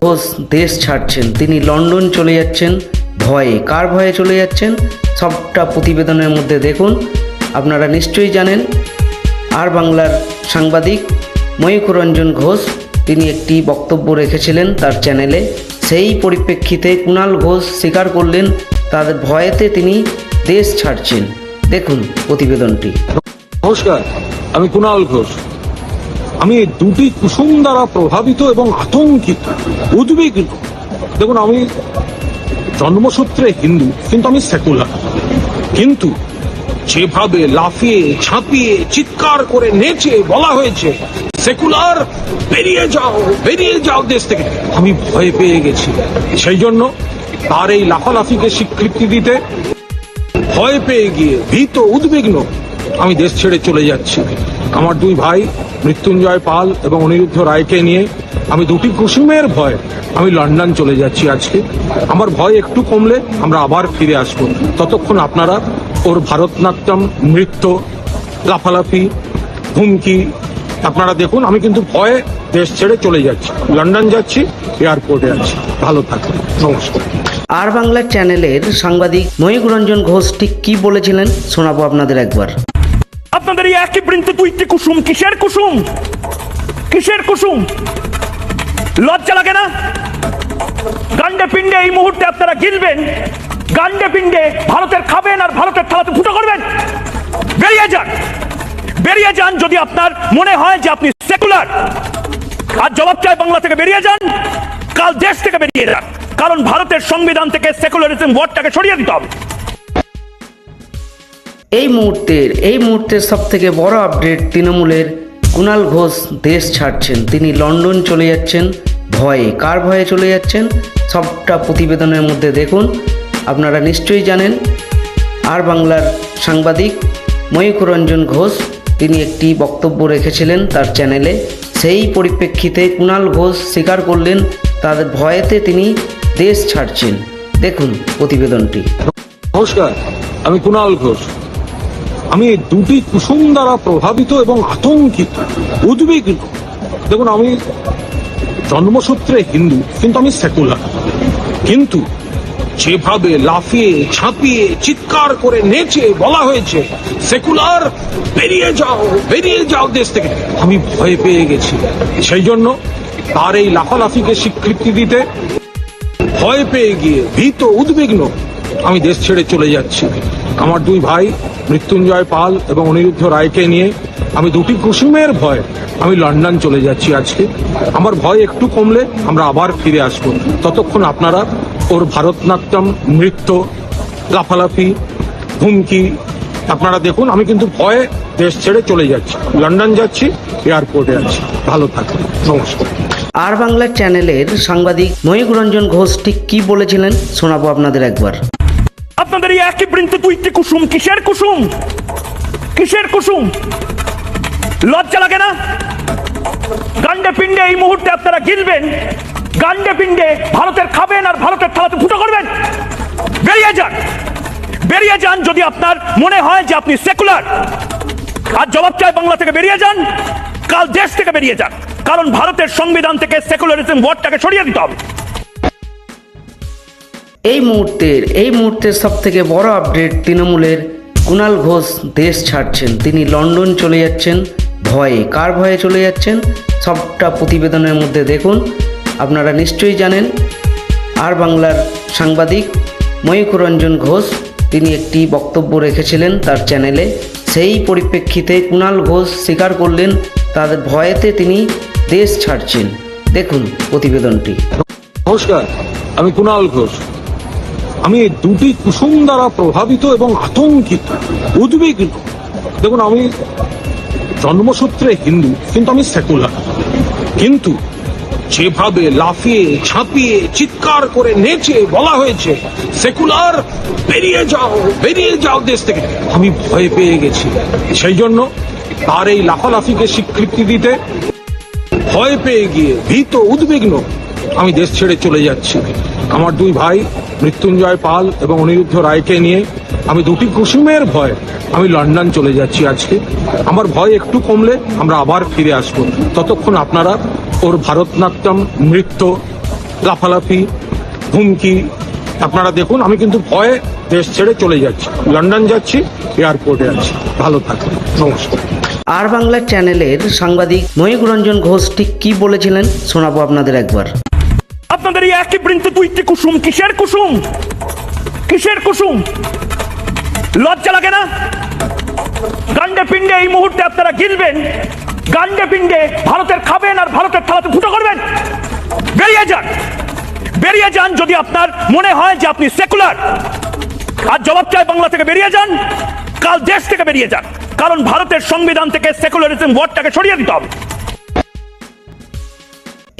ঘোষ দেশ ছাড়ছেন। তিনি লন্ডন চলে যাচ্ছেন, ভয়ে। কার ভয়ে চলে যাচ্ছেন? সবটা প্রতিবেদনের মধ্যে দেখুন। আপনারা নিশ্চয়ই জানেন, আর বাংলার সাংবাদিক ময়ূকরঞ্জন ঘোষ, তিনি একটি বক্তব্য রেখেছিলেন তার চ্যানেলে। সেই পরিপ্রেক্ষিতে কুণাল ঘোষ স্বীকার করলেন তাদের ভয়েতে তিনি দেশ ছাড়ছেন। দেখুন প্রতিবেদনটি। নমস্কার, আমি কুণাল ঘোষ। আমি এই দুটি কুসুম দ্বারা প্রভাবিত এবং আতঙ্কিত, উদ্বিগ্ন। দেখুন, আমি জন্মসূত্রে হিন্দু, কিন্তু আমি সেকুলার। কিন্তু যেভাবে লাফিয়ে, ঝাঁপিয়ে, চিৎকার করে নেচে বলা হয়েছে, সেকুলার, বেরিয়ে যাও বেরিয়ে যাও দেশ থেকে, আমি ভয় পেয়ে গেছি। সেই জন্য তার এই লাফালাফিকে স্বীকৃতি দিতে ভয় পেয়ে গিয়ে ভীত, উদ্বিগ্ন আমি দেশ ছেড়ে চলে যাচ্ছি। আমার দুই ভাই, মৃত্যুঞ্জয় পাল এবং অনিরুদ্ধ রায়কে নিয়ে আমি দুটি কুসুমের ভয় আমি লন্ডন চলে যাচ্ছি আজকে। আমার ভয় একটু কমলে আমরা আবার ফিরে আসব। ততক্ষণ আপনারা ওর ভারতনাট্যম, নৃত্য লাফালাফি হুমকি, আপনারা দেখুন, আমি কিন্তু ভয়ে দেশ ছেড়ে চলে যাচ্ছি। লন্ডন যাচ্ছি, এয়ারপোর্টে আছি। ভালো থাকুন। নমস্কার। আর বাংলা চ্যানেলের সাংবাদিক ময়ূকরঞ্জন ঘোষ ঠিক কী বলেছিলেন শোনাবো আপনাদের একবার। আপনাদের এই একই বৃন্তে দুইটি কুসুম। কিসের কুসুম? কিসের কুসুম? লজ্জা লাগে না? গান্ডে পিণ্ডে এই মুহূর্তে আপনারা গিলবেন। গান্ডে পিণ্ডে ভারতের খাবেন আর ভারতের থালাতে ফুটো করবেন। বেরিয়ে যান। বেরিয়ে যান যদি আপনার মনে হয় যে আপনি সেকুলার। আর জবাব চাই বাংলা থেকে বেরিয়ে যান। কাল দেশ থেকে বেরিয়ে যান। কারণ ভারতের সংবিধান থেকে সেকুলারিজম ওয়ার্ডটাকে সরিয়ে দিতে হবে। এই মুহূর্তের এই মুহূর্তের সব থেকে বড় আপডেট তৃণমূলের কুণাল ঘোষ দেশ ছাড়ছেন। তিনি লন্ডন চলে যাচ্ছেন, ভয়ে। কার ভয়ে চলে যাচ্ছেন? সবটা প্রতিবেদনের মধ্যে দেখুন। আপনারা নিশ্চয়ই জানেন, আর বাংলার সাংবাদিক ময়ূকরঞ্জন ঘোষ, তিনি একটি বক্তব্য রেখেছিলেন তার চ্যানেলে। সেই পরিপ্রেক্ষিতে কুণাল ঘোষ স্বীকার করলেন তাদের ভয়েতে তিনি দেশ ছাড়ছেন। দেখুন প্রতিবেদনটি। নমস্কার, আমি কুণাল ঘোষ। আমি এই দুটি কুসুম দ্বারা প্রভাবিত এবং আতঙ্কিত, উদ্বিগ্ন। দেখুন, আমি জন্মসূত্রে হিন্দু, কিন্তু আমি সেকুলার কিন্তু যেভাবে লাফিয়ে, ঝাঁপিয়ে, চিৎকার করে নেচে বলা হয়েছে সেকুলার বেরিয়ে যাও বেরিয়ে যাও দেশ থেকে, আমি ভয় পেয়ে গেছি। সেই জন্য তার এই লাফালাফিকে স্বীকৃতি দিতে ভয় পেয়ে গিয়ে, ভীত, উদ্বিগ্ন, আমি দেশ ছেড়ে চলে যাচ্ছি। আমার দুই ভাই, মৃত্যুঞ্জয় পাল এবং অনিরুদ্ধ রায়কে নিয়ে আমি দুটি কুসুমের ভয় আমি লন্ডন চলে যাচ্ছি আজকে। আমার ভয় একটু কমলে আমরা আবার ফিরে আসব। ততক্ষণ আপনারা ওর ভারতনাট্যম, নৃত্য লাফালাফি হুমকি আপনারা দেখুন, আমি কিন্তু ভয়ে দেশ ছেড়ে চলে যাচ্ছি। লন্ডন যাচ্ছি, এয়ারপোর্টে আছি। ভালো থাকুন। নমস্কার। আর বাংলা চ্যানেলের সাংবাদিক ময়ূকরঞ্জন ঘোষ ঠিক কী বলেছিলেন শোনাবো আপনাদের একবার। আপনাদের এই একই বৃন্তে দুইটি কুসুম। কিসের কুসুম? কিসের কুসুম? লজ্জা লাগে না? গান্ডে পিণ্ডে এই মুহূর্তে আপনারা গিলবেন। গান্ডে পিণ্ডে ভারতের খাবেন আর ভারতের থালাতে ফুটো করবেন। বেরিয়ে যান। বেরিয়ে যান যদি আপনার মনে হয় যে আপনি সেকুলার। আর জবাব চাই বাংলা থেকে বেরিয়ে যান। কাল দেশ থেকে বেরিয়ে যান। কারণ ভারতের সংবিধান থেকে সেকুলারিজম ওয়ার্ডটাকে সরিয়ে দিতে হবে। এই মুহূর্তের এই মুহূর্তের সব থেকে বড় আপডেট তৃণমূলের কুণাল ঘোষ দেশ ছাড়ছেন। তিনি লন্ডন চলে যাচ্ছেন, ভয়ে, কার ভয়ে চলে যাচ্ছেন? সবটা প্রতিবেদনের মধ্যে দেখুন। আপনারা নিশ্চয়ই জানেন, আর বাংলার সাংবাদিক ময়ূকরঞ্জন ঘোষ, তিনি একটি বক্তব্য রেখেছিলেন তার চ্যানেলে সেই পরিপ্রেক্ষিতে কুণাল ঘোষ স্বীকার করলেন, তাদের ভয়েতে তিনি দেশ ছাড়ছেন। দেখুন প্রতিবেদনটি। নমস্কার, আমি কুণাল ঘোষ। আমি এই দুটি কুসুম দ্বারা প্রভাবিত এবং আতঙ্কিত, উদ্বিগ্ন। দেখুন, আমি জন্মসূত্রে হিন্দু, কিন্তু আমি সেকুলার। কিন্তু যেভাবে লাফিয়ে, ঝাঁপিয়ে, চিৎকার করে নেচে বলা হয়েছে, সেকুলার, বেরিয়ে যাও বেরিয়ে যাও দেশ থেকে, আমি ভয় পেয়ে গেছি। সেই জন্য তার এই লাফালাফিকে স্বীকৃতি দিতে ভয় পেয়ে গিয়ে ভীত, উদ্বিগ্ন আমি দেশ ছেড়ে চলে যাচ্ছি। আমার দুই ভাই, মৃত্যুঞ্জয় পাল এবং অনিরুদ্ধ রায়কে নিয়ে আমি দুটি কুসুমের ভয় আমি লন্ডন চলে যাচ্ছি আজকে। আমার ভয় একটু কমলে আমরা আবার ফিরে আসব। ততক্ষণ আপনারা ওর ভারতনাট্যম, নৃত্য, লাফালাফি, হুমকি, আপনারা দেখুন, আমি কিন্তু ভয়ে দেশ ছেড়ে চলে যাচ্ছি। লন্ডন যাচ্ছি, এয়ারপোর্টে আছি। ভালো থাকুন। নমস্কার। আর বাংলা চ্যানেলের সাংবাদিক ময়ূক রঞ্জন ঘোষ ঠিক কী বলেছিলেন শোনাবো আপনাদের একবার। আপনাদের এই একই বৃন্তে দুইটি কুসুম, কিসের কুসুম? কিসের কুসুম? লজ্জা লাগে না? গান্ডে পিণ্ডে এই মুহূর্তে আপনারা গিলবেন, গান্ডে পিণ্ডে ভারতের খাবেন আর ভারতের থালাতে ফুটো করবেন। বেরিয়ে যান বেরিয়ে যান যদি আপনার মনে হয় যে আপনি সেকুলার। আর জবাব চাই বাংলা থেকে বেরিয়ে যান, কাল দেশ থেকে বেরিয়ে যান। কারণ ভারতের সংবিধান থেকে সেকুলারিজম ওয়ার্ডটাকে সরিয়ে দিতে হবে।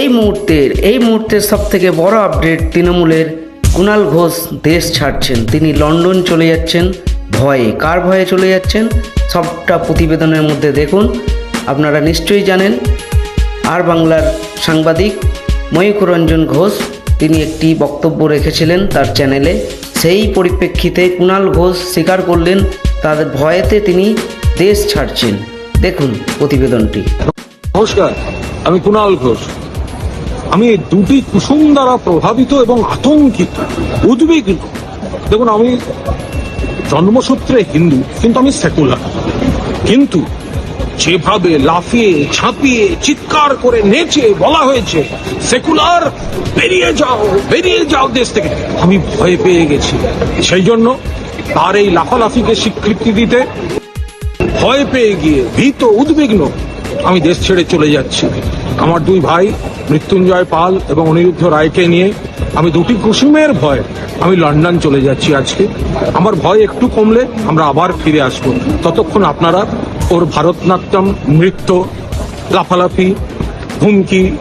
এই মুহূর্তের এই মুহূর্তের সব থেকে বড় আপডেট তৃণমূলের কুণাল ঘোষ দেশ ছাড়ছেন। তিনি লন্ডন চলে যাচ্ছেন, ভয়ে, কার ভয়ে চলে যাচ্ছেন? সবটা প্রতিবেদনের মধ্যে দেখুন। আপনারা নিশ্চয়ই জানেন, আর বাংলার সাংবাদিক ময়ূক রঞ্জন ঘোষ, তিনি একটি বক্তব্য রেখেছিলেন তার চ্যানেলে সেই পরিপ্রেক্ষিতে কুণাল ঘোষ স্বীকার করলেন তাদের ভয়েতে তিনি দেশ ছাড়ছেন। দেখুন প্রতিবেদনটি। নমস্কার, আমি কুণাল ঘোষ। আমি এই দুটি কুসুম দ্বারা প্রভাবিত এবং আতঙ্কিত, উদ্বিগ্ন। দেখুন, আমি জন্মসূত্রে হিন্দু, কিন্তু আমি সেকুলার। কিন্তু যেভাবে লাফিয়ে, ঝাঁপিয়ে, চিৎকার করে নেচে বলা হয়েছে, সেকুলার, বেরিয়ে যাও বেরিয়ে যাও দেশ থেকে, আমি ভয় পেয়ে গেছি। সেই জন্য তার এই লাফালাফিকে স্বীকৃতি দিতে ভয় পেয়ে গিয়ে, ভীত, উদ্বিগ্ন, আমি দেশ ছেড়ে চলে যাচ্ছি। আমার দুই ভাই, মৃত্যুঞ্জয় পাল এবং অনিরুদ্ধ রায়কে নিয়ে আমি দুটি কুসুমের ভয় আমি লন্ডন চলে যাচ্ছি আজকে। আমার ভয় একটু কমলে আমরা আবার ফিরে আসব। ততক্ষণ আপনারা ওর ভারতনাট্যম, নৃত্য, লাফালাফি, হুমকি,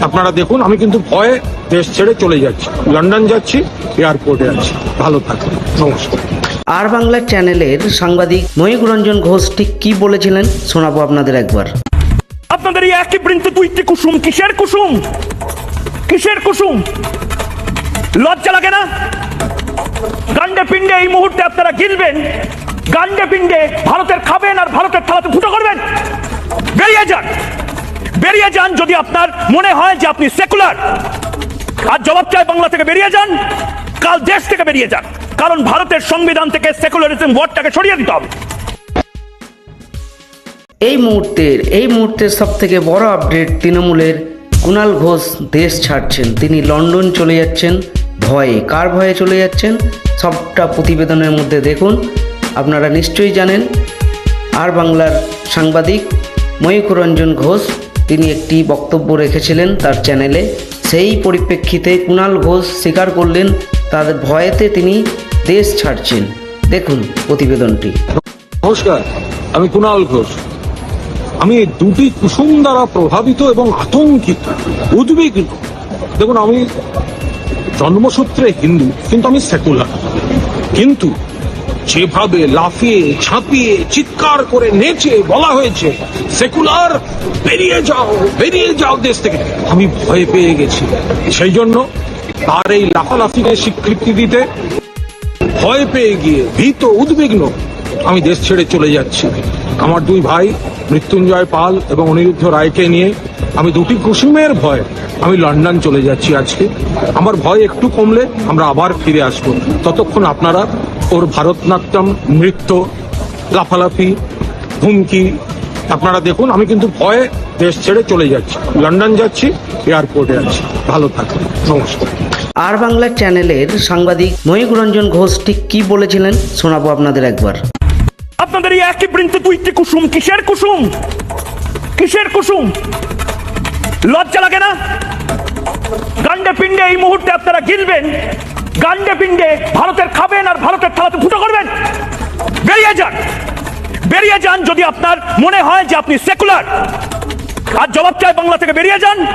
আপনারা দেখুন, আমি কিন্তু ভয়ে দেশ ছেড়ে চলে যাচ্ছি। লন্ডন যাচ্ছি, এয়ারপোর্টে আছি। ভালো থাকুন। নমস্কার। আর বাংলা চ্যানেলের সাংবাদিক ময়ূক রঞ্জন ঘোষ ঠিক কী বলেছিলেন শোনাবো আপনাদের একবার। আপনাদের এই একই বৃন্তে দুইটি কুসুম। কিসের কুসুম? কিসের কুসুম? লজ্জা লাগে না? গান্ডে পিণ্ডে এই মুহূর্তে আপনারা গিলবেন। গান্ডে পিণ্ডে ভারতের খাবেন আর ভারতের থালাতে ফুটো করবেন। বেরিয়ে যান। বেরিয়ে যান যদি আপনার মনে হয় যে আপনি সেকুলার। আর জবাব চাই বাংলা থেকে বেরিয়ে যান। কাল দেশ থেকে বেরিয়ে যান। কারণ ভারতের সংবিধান থেকে সেকুলারিজম ওয়ার্ডটাকে সরিয়ে দিতে হবে। এই মুহূর্তের এই মুহূর্তের সব থেকে বড় আপডেট তৃণমূলের কুণাল ঘোষ দেশ ছাড়ছেন। তিনি লন্ডন চলে যাচ্ছেন, ভয়ে, কার ভয়ে চলে যাচ্ছেন? সবটা প্রতিবেদনের মধ্যে দেখুন। আপনারা নিশ্চয়ই জানেন, আর বাংলার সাংবাদিক ময়ূক রঞ্জন ঘোষ, তিনি একটি বক্তব্য রেখেছিলেন তার চ্যানেলে সেই পরিপ্রেক্ষিতে কুণাল ঘোষ স্বীকার করলেন তাদের ভয়েতে তিনি দেশ ছাড়ছেন। দেখুন প্রতিবেদনটি। নমস্কার, আমি কুণাল ঘোষ। আমি এই দুটি কুসুম দ্বারা প্রভাবিত এবং আতঙ্কিত, উদ্বিগ্ন। দেখুন, আমি জন্মসূত্রে হিন্দু, কিন্তু আমি সেকুলার। কিন্তু যেভাবে লাফিয়ে, ঝাঁপিয়ে, চিৎকার করে নেচে বলা হয়েছে, সেকুলার, বেরিয়ে যাও বেরিয়ে যাও দেশ থেকে, আমি ভয় পেয়ে গেছি। সেই জন্য তার এই লাফালাফিকে স্বীকৃতি দিতে ভয় পেয়ে গিয়ে, ভীত, উদ্বিগ্ন, আমি দেশ ছেড়ে চলে যাচ্ছি। আমার দুই ভাই, মৃত্যুঞ্জয় পাল এবং অনিরুদ্ধ রায়কে নিয়ে আমি দুটি কুসুমের ভয় আমি লন্ডন চলে যাচ্ছি আজকে। আমার ভয় একটু কমলে আমরা আবার ফিরে আসব। ততক্ষণ আপনারা ওর ভারতনাট্যম, নৃত্য, লাফালাফি হুমকি আপনারা দেখুন, আমি কিন্তু ভয়ে দেশ ছেড়ে চলে যাচ্ছি। লন্ডন যাচ্ছি, এয়ারপোর্টে আছি। ভালো থাকুন। নমস্কার। আর বাংলা চ্যানেলের সাংবাদিক ময়ূক রঞ্জন ঘোষ ঠিক কী বলেছিলেন শোনাবো আপনাদের একবার। আপনাদের এই একই বৃন্তে দুইটি কুসুম। কিসের কুসুম? কিসের কুসুম? লজ্জা লাগে না? গান্ডে পিণ্ডে এই মুহূর্তে আপনারা গিলবেন। গান্ডে পিণ্ডে ভারতের খাবেন আর ভারতের থালাতে ফুটো করবেন। বেরিয়ে যান। বেরিয়ে যান যদি আপনার মনে হয় যে আপনি সেকুলার। আর জবাব চাই বাংলা থেকে বেরিয়ে যান।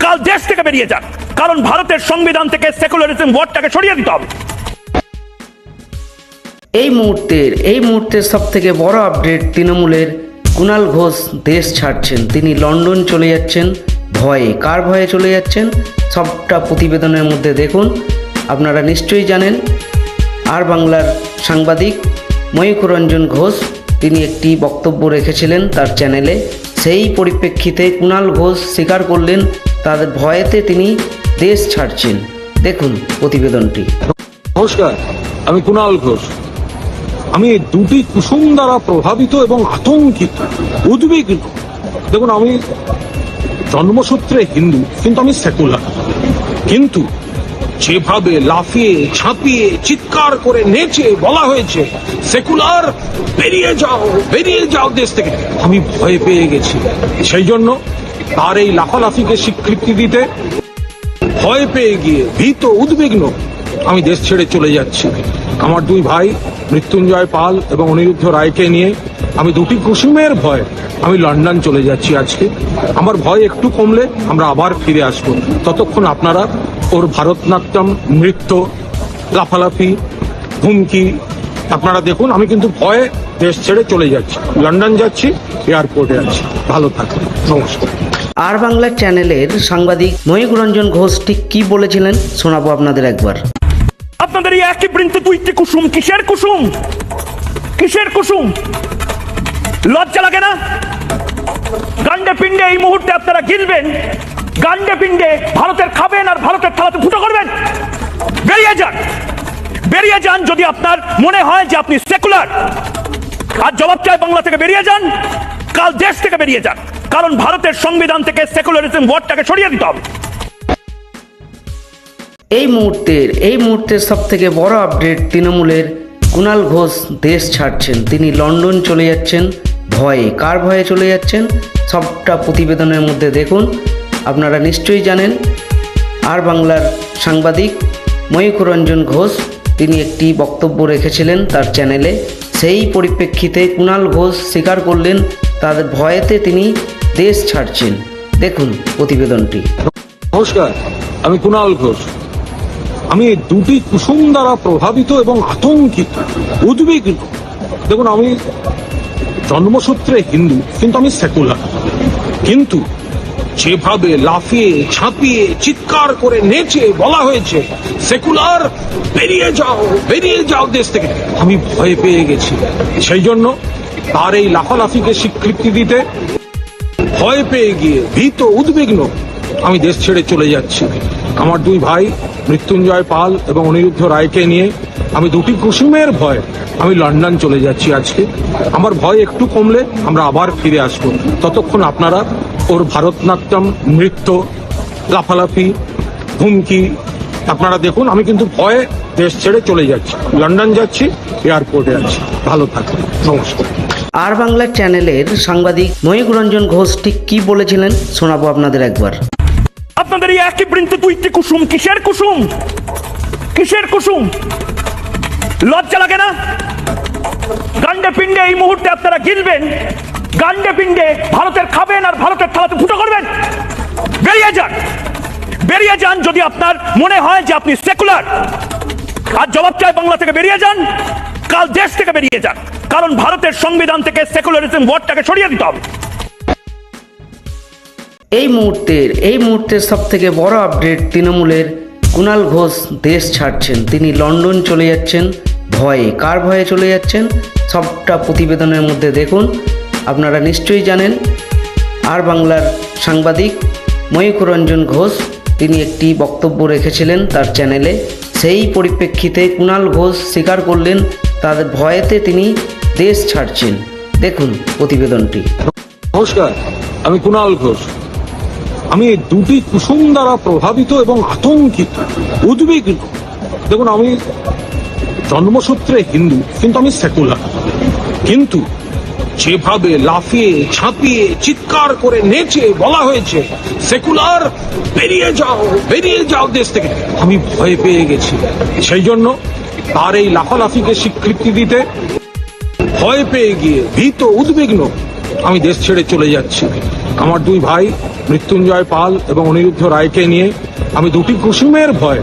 কাল দেশ থেকে বেরিয়ে যান। কারণ ভারতের সংবিধান থেকে সেকুলারিজম ওয়ার্ডটাকে সরিয়ে দিতে হবে। এই মুহূর্তের এই মুহূর্তের সব থেকে বড় আপডেট তৃণমূলের কুণাল ঘোষ দেশ ছাড়ছেন। তিনি লন্ডন চলে যাচ্ছেন, ভয়ে। কার ভয়ে চলে যাচ্ছেন? সবটা প্রতিবেদনের মধ্যে দেখুন। আপনারা নিশ্চয়ই জানেন, আর বাংলার সাংবাদিক ময়ূক রঞ্জন ঘোষ, তিনি একটি বক্তব্য রেখেছিলেন তার চ্যানেলে সেই পরিপ্রেক্ষিতে কুণাল ঘোষ স্বীকার করলেন তাদের ভয়েতে তিনি দেশ ছাড়ছেন। দেখুন প্রতিবেদনটি। নমস্কার, আমি কুণাল ঘোষ। আমি দুটি কুসুম দ্বারা প্রভাবিত এবং আতঙ্কিত, উদ্বিগ্ন। দেখুন, আমি জন্মসূত্রে হিন্দু, কিন্তু আমি সেকুলার। কিন্তু যেভাবে লাফিয়ে, ঝাঁপিয়ে, চিৎকার করে নেচে বলা হয়েছে, সেকুলার, বেরিয়ে যাও বেরিয়ে যাও দেশ থেকে, আমি ভয় পেয়ে গেছি। সেই জন্য তার এই লাফালাফিকে স্বীকৃতি দিতে ভয় পেয়ে গিয়ে, ভীত, উদ্বিগ্ন, আমি দেশ ছেড়ে চলে যাচ্ছি। আমার দুই ভাই, মৃত্যুঞ্জয় পাল এবং অনিরুদ্ধ রায়কে নিয়ে আমি দুটি কুসুমের ভয় আমি লন্ডন চলে যাচ্ছি আজকে। আমার ভয় একটু কমলে আমরা আবার ফিরে আসব। ততক্ষণ আপনারা ওর ভারতনাট্যম, নৃত্য লাফালাফি হুমকি, আপনারা দেখুন, আমি কিন্তু ভয়ে দেশ ছেড়ে চলে যাচ্ছি। লন্ডন যাচ্ছি, এয়ারপোর্টে আছি। ভালো থাকুন। নমস্কার। আর বাংলা চ্যানেলের সাংবাদিক ময়ূক রঞ্জন ঘোষ ঠিক কি বলেছিলেন শোনাবো আপনাদের একবার। আপনাদের এই একই বৃন্তে দুইটি কুসুম। কিসের কুসুম? কিসের কুসুম? লজ্জা লাগে না? গান্ডে পিণ্ডে এই মুহূর্তে আপনারা গিলবেন। গান্ডে পিণ্ডে ভারতের খাবেন আর ভারতের থালাতে ফুটো করবেন। বেরিয়ে যান। বেরিয়ে যান যদি আপনার মনে হয় যে আপনি সেকুলার। আর জবাব চাই বাংলা থেকে বেরিয়ে যান। কাল দেশ থেকে বেরিয়ে যান। কারণ ভারতের সংবিধান থেকে সেকুলারিজম ওয়ার্ডটাকে সরিয়ে দিতে হবে। এই মুহূর্তের এই মুহূর্তের সব থেকে বড় আপডেট তৃণমূলের কুণাল ঘোষ দেশ ছাড়ছেন। তিনি লন্ডন চলে যাচ্ছেন, ভয়ে। কার ভয়ে চলে যাচ্ছেন? সবটা প্রতিবেদনের মধ্যে দেখুন। আপনারা নিশ্চয়ই জানেন, আর বাংলার সাংবাদিক ময়ূখ রঞ্জন ঘোষ, তিনি একটি বক্তব্য রেখেছিলেন তার চ্যানেলে সেই পরিপ্রেক্ষিতে কুণাল ঘোষ স্বীকার করলেন তাদের ভয়েতে তিনি দেশ ছাড়ছেন। দেখুন প্রতিবেদনটি। নমস্কার, আমি কুণাল ঘোষ। আমি এই দুটি কুসুম দ্বারা প্রভাবিত এবং আতঙ্কিত, উদ্বিগ্ন। দেখুন, আমি জন্মসূত্রে হিন্দু, কিন্তু আমি সেকুলার। কিন্তু যেভাবে লাফিয়ে, ঝাঁপিয়ে, চিৎকার করে নেচে বলা হয়েছে, সেকুলার, বেরিয়ে যাও বেরিয়ে যাও দেশ থেকে, আমি ভয় পেয়ে গেছি। সেই জন্য তার এই লাফালাফিকে স্বীকৃতি দিতে ভয় পেয়ে গিয়ে, ভীত, উদ্বিগ্ন, আমি দেশ ছেড়ে চলে যাচ্ছি। আমার দুই ভাই মৃত্যুঞ্জয় পাল এবং অনিরুদ্ধ রায়কে নিয়ে আমি দুটি কুসুমের ভয় আমি লন্ডন চলে যাচ্ছি আজকে। আমার ভয় একটু কমলে আমরা আবার ফিরে আসব। ততক্ষণ আপনারা ওর ভারতনাট্যম, নৃত্য লাফালাফি হুমকি, আপনারা দেখুন, আমি কিন্তু ভয়ে দেশ ছেড়ে চলে যাচ্ছি। লন্ডন যাচ্ছি, এয়ারপোর্টে আছি। ভালো থাকুন। নমস্কার। আর বাংলা চ্যানেলের সাংবাদিক ময়ূক ঘোষ ঠিক কী বলেছিলেন শোনাবো আপনাদের একবার। আপনাদের এই একই বৃন্তে দুইটি কুসুম? কিসের কুসুম? কিসের কুসুম? লজ্জা লাগে না? গান্ডে পিণ্ডে এই মুহূর্তে আপনারা গিলবেন। গান্ডে পিণ্ডে ভারতের খাবেন আর ভারতের থালাতে ফুটো করবেন। বেরিয়ে যান। বেরিয়ে যান যদি আপনার মনে হয় যে আপনি সেকুলার। আর জবাব চাই বাংলা থেকে বেরিয়ে যান। কাল দেশ থেকে বেরিয়ে যান। কারণ ভারতের সংবিধান থেকে সেকুলারিজম ওয়ার্ডটাকে সরিয়ে দিতে হবে। এই মুহূর্তের এই মুহূর্তের সব থেকে বড় আপডেট তৃণমূলের কুণাল ঘোষ দেশ ছাড়ছেন। তিনি লন্ডন চলে যাচ্ছেন, ভয়ে, কার ভয়ে চলে যাচ্ছেন? সবটা প্রতিবেদনের মধ্যে দেখুন। আপনারা নিশ্চয়ই জানেন, আর বাংলার সাংবাদিক ময়ূখ রঞ্জন ঘোষ, তিনি একটি বক্তব্য রেখেছিলেন তার চ্যানেলে সেই পরিপ্রেক্ষিতে কুণাল ঘোষ স্বীকার করলেন তাদের ভয়েতে তিনি দেশ ছাড়ছেন। দেখুন প্রতিবেদনটি। নমস্কার, আমি কুণাল ঘোষ। আমি এই দুটি কুসুম দ্বারা প্রভাবিত এবং আতঙ্কিত, উদ্বিগ্ন। দেখুন, আমি জন্মসূত্রে হিন্দু, কিন্তু আমি সেকুলার। কিন্তু যেভাবে লাফিয়ে, ঝাঁপিয়ে, চিৎকার করে নেচে বলা হয়েছে, সেকুলার, বেরিয়ে যাও বেরিয়ে যাও দেশ থেকে, আমি ভয় পেয়ে গেছি। সেই জন্য তার এই লাফালাফিকে স্বীকৃতি দিতে ভয় পেয়ে গিয়ে ভীত, উদ্বিগ্ন আমি দেশ ছেড়ে চলে যাচ্ছি। আমার দুই ভাই মৃত্যুঞ্জয় পাল এবং অনিরুদ্ধ রায়কে নিয়ে আমি দুটি কুসুমের ভয়।